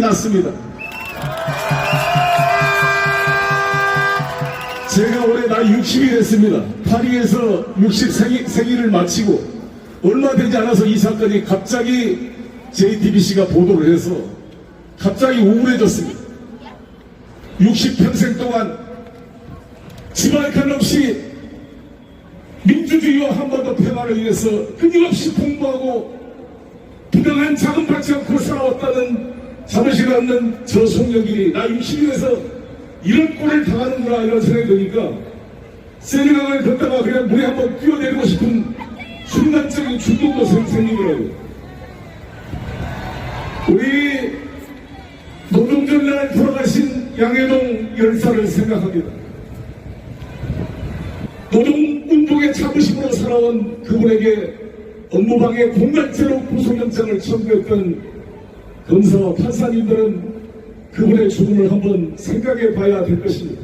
났습니다. 제가 올해 나이 60이 됐습니다. 파리에서 60 생일, 생일을 마치고 얼마 되지 않아서 이 사건이 갑자기 JTBC가 보도를 해서 갑자기 우울해졌습니다. 60평생 동안 지발간 없이 민주주의와 한반도 평화를 위해서 끊임없이 공부하고 부당한 자금 받지 않고 살아왔다는 자부심 없는 저 송영길이 나 60에서 이런 꼴을 당하는구나 이런 생각이 드니까 세미나를 걷다가 그냥 물에 한번 뛰어내리고 싶은 순간적인 충동도 생- 생기더라고요. 우리 노동절날 돌아가신 양해동 열사를 생각합니다. 노동운동의 자부심으로 살아온 그분에게 업무방해 공갈죄로 구속영장을 청구했던 검사와 판사님들은 그분의 죽음을 한번 생각해 봐야 될 것입니다.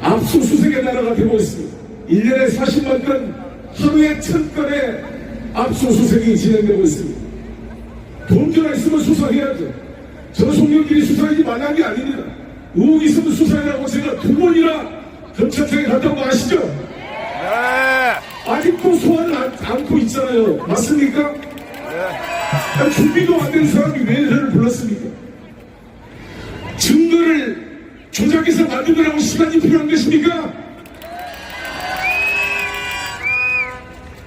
압수수색의 나라가 되고 있습니다. 1년에 40만 건, 하루에 1000건의 압수수색이 진행되고 있습니다. 범죄가 있으면 수사해야죠. 저 송영길이 수사하지 만한 게 아닙니다. 의혹 있으면 수사해라고 제가 두 번이나 검찰청에 거 아시죠? 네. 아직도 소환을 안- 않고 있잖아요. 맞습니까? 준비도 안 된 사람이 왜 저를 불렀습니까? 증거를 조작해서 만들더라고 시간이 필요한 것입니까?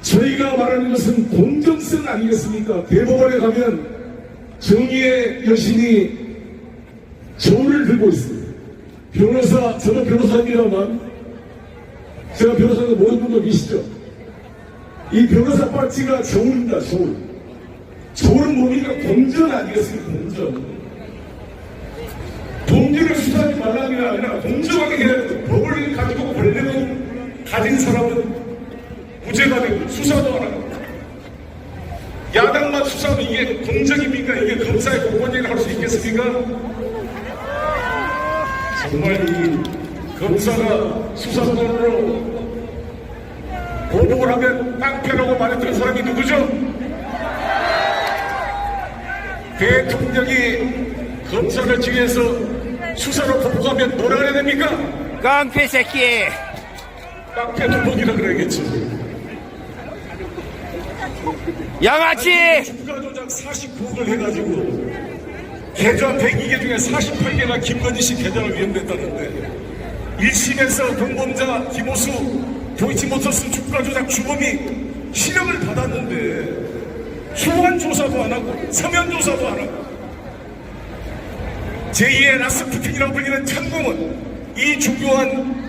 저희가 말하는 것은 공정성 아니겠습니까? 대법원에 가면 정의의 여신이 저울을 들고 있습니다. 변호사, 저는 변호사입니다만 제가 변호사는 모든 분도 계시죠? 이 변호사 파티가 저울입니다, 저울. 저울은 뭡니까? 공전 아니겠습니까? 공전. 동지를 수사하지 말라는 게 아니라 공정하게 해야 돼. 법을 가지고 권력을 가진 사람은 무죄가 되고 수사도 안 하고 야당만 수사하면 이게 공정입니까? 이게 검사의 공권력을 할 수 있겠습니까? 정말 이 검사가 수사권으로 보복을 하면 깡패라고 말했던 사람이 누구죠? 대통령이 검사를 지휘해서 수사로 보복하면 뭐라 그래야 됩니까? 깡패 새끼. 깡패 도복이라 그래야겠죠. 양아치. 주가 조작 49억을 해가지고 계좌 102개 중에 48개가 김건희 씨 계좌를 위험됐다는데 1심에서 경범자 김호수 도이치모터스 주가 조작 주범이 실형을 받았는데 소환 조사도 안 하고 서면 조사도 안 하고. 제2의 라스푸틴이라고 불리는 천공은 이 중요한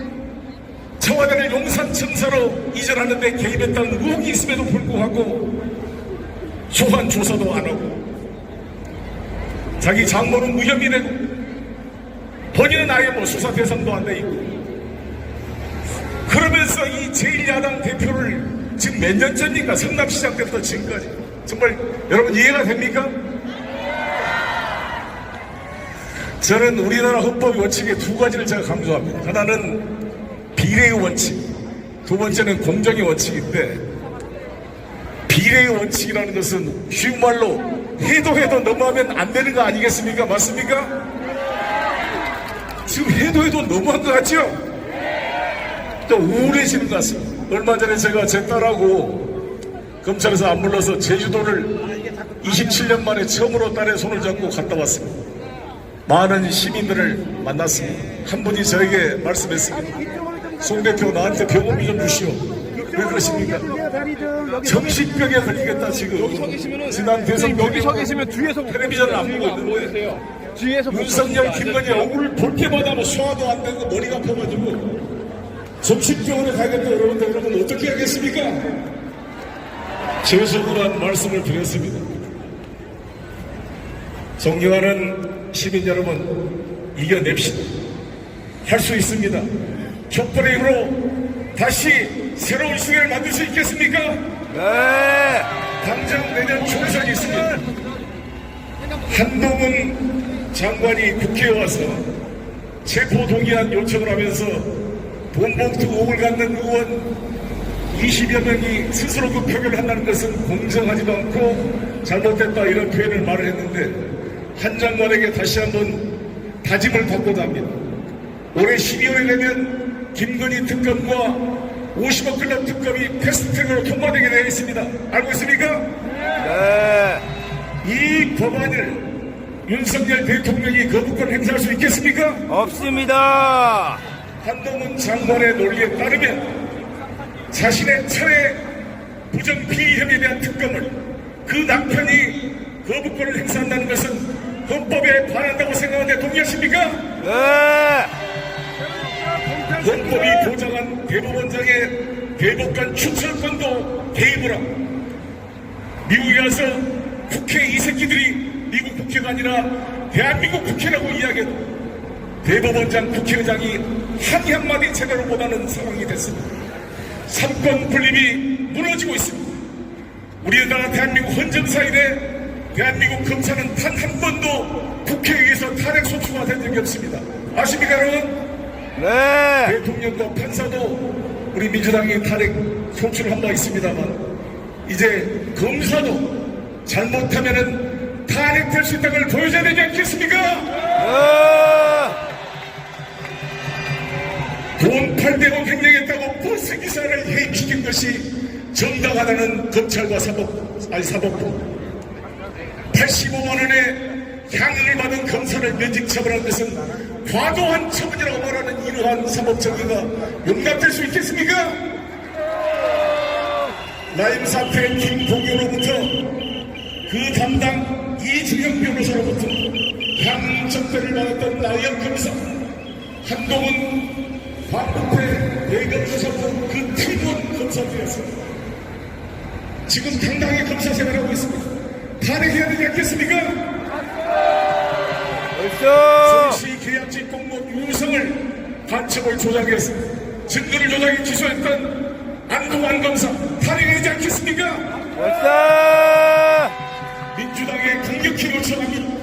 청와대를 용산청사로 이전하는데 개입했다는 의혹이 있음에도 불구하고 소환 조사도 안 하고 자기 장모는 무혐의 되고 본인은 아예 뭐 수사 대상도 안 돼 있고. 그러면서 이 제1야당 대표를 지금 몇 년째입니까? 성남 시작 때부터 지금까지 정말 여러분 이해가 됩니까? 저는 우리나라 헌법 원칙의 두 가지를 제가 강조합니다. 하나는 비례의 원칙, 두 번째는 공정의 원칙인데 비례의 원칙이라는 것은 쉬운 말로 해도 해도 너무하면 안 되는 거 아니겠습니까? 맞습니까? 지금 해도 해도 너무한 것 같죠? 또 우울해지는 것 같습니다. 얼마 전에 제가 제 딸하고 검찰에서 안 불러서 제주도를 27년 만에 처음으로 딸의 손을 잡고 갔다 왔습니다. 많은 시민들을 만났습니다. 한 분이 저에게 말씀했습니다. 송 대표 나한테 병원비 좀 주시오. 왜 그러십니까? 정신병에 걸리겠다 지금. 지난 대선 여기 서 계시면 뒤에서 텔레비전을 안 보고 있는데 뒤에서 윤석열, 김건희 얼굴을 볼 때마다 뭐 소화도 안 되고 머리가 아파가지고 정신병원에 가야겠다 여러분들 여러분 어떻게 하겠습니까? 죄송한 말씀을 드렸습니다. 존경하는 시민 여러분 이겨냅시다. 할 수 있습니다. 촛불의 힘으로 다시 새로운 시대를 만들 수 있겠습니까? 네. 당장 내년 총선이 있습니다. 한동훈 장관이 국회에 와서 체포 동의안 요청을 하면서 돈봉투 의혹을 갖는 의원 20여 명이 스스로 그 표결을 한다는 것은 공정하지도 않고 잘못됐다 이런 표현을 말을 했는데 한 장관에게 다시 한번 다짐을 받고자 합니다. 올해 12월에 되면 김건희 특검과 50억 클럽 특검이 패스트트랙으로 통과되게 되어 있습니다. 알고 있습니까? 네. 이 법안을 윤석열 대통령이 거부권 행사할 수 있겠습니까? 없습니다. 한동훈 장관의 논리에 따르면 자신의 차례 부정 혐의에 대한 특검을 그 남편이 거부권을 행사한다는 것은 헌법에 반한다고 생각하는데 동의하십니까? 네. 헌법이 보장한 대법원장의 대법관 추천권도 개입을 하고 미국에 가서 국회 이 새끼들이 미국 국회가 아니라 대한민국 국회라고 이야기해도 대법원장 국회의장이 한 한마디 제대로 못하는 상황이 됐습니다. 삼권 분립이 무너지고 있습니다. 우리나라 대한민국 헌정사일에 대한민국 검사는 단한 번도 국회의회에서 탄핵 소추가 된 적이 없습니다. 아십니까 여러분? 네. 대통령도 판사도 우리 민주당이 탄핵 소추를 한 바 있습니다만 이제 검사도 잘못하면은 탄핵될 수 있다는 걸 보여줘야 되지 않겠습니까? 네. 돈 800억 횡령했다고 버스 기사를 해임시킨 것이 정당하다는 검찰과 사법, 아니 사법부 85만 원의 향응을 받은 검사를 면직 처벌한 것은 과도한 처분이라고 말하는 이러한 사법 정의가 용납될 수 있겠습니까? 라임 사태 김봉규로부터 그 담당 이준영 변호사로부터 향응 적대를 받았던 나영 검사 한동훈 반부패 대검수사부 그 팀원 검사들이었습니다. 지금 당당히 검사 생활하고 있습니다. 탄핵해야 되지 않겠습니까? 서울시 계약직 공무원 유성을 간첩을 조작해서 증거를 조작해 기소했던 안동환 검사 탄핵해야 되지 않겠습니까? 민주당의 강력히 요청합니다.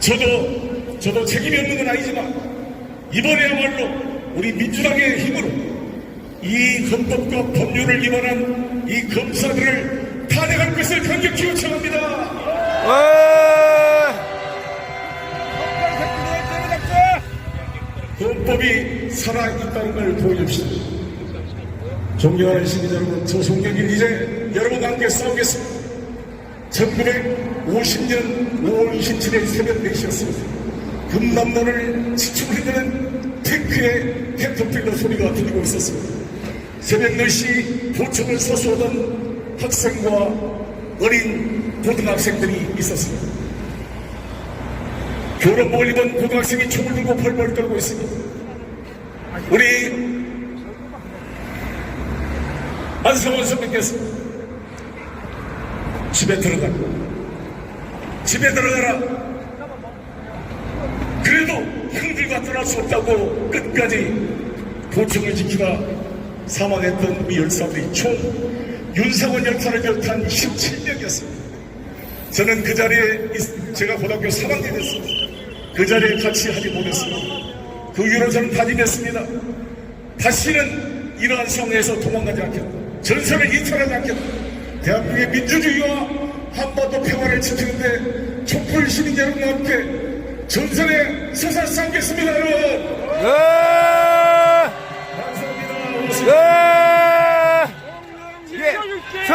저도 저도 책임이 없는 건 아니지만 이번에야말로 우리 민주당의 힘으로 이 헌법과 법률을 위반한 이 검사들을 탄핵할 것을 강력히 요청합니다. 네. 헌법이 살아있다는 걸 보여줍시다. 존경하는 시민 여러분, 저 송경길 이제 여러분과 함께 싸우겠습니다. 1950년 5월 27일 새벽 4시였습니다. 금남로를 지축해드는 탱크의 헤터필러 소리가 들리고 있었습니다. 새벽 4시 도청을 서수하던 학생과 어린 고등학생들이 있었습니다. 교련복을 입은 고등학생이 총을 들고 펄펄 떨고 있습니다. 우리 안성원 선배께서 집에 들어가. 집에 들어가라. 그래도 형들과 떠날 수 없다고 끝까지 도청을 지키다 사망했던 우리 열사들이 총 윤상원 열사를 비롯한 17명이었습니다. 저는 그 자리에 있- 제가 고등학교 3학년 됐습니다. 그 자리에 같이 하지 못했습니다. 그 이후로 저는 다짐했습니다. 다시는 이러한 상황에서 도망가지 않겠다. 전선을 이탈하지 않겠다. 대한민국의 민주주의와 한반도 평화를 지키는데 촛불 시민 여러분과 함께 전선에 서서 싸우겠습니다, 여러분. 네. 감사합니다. 네. 예. 성경예.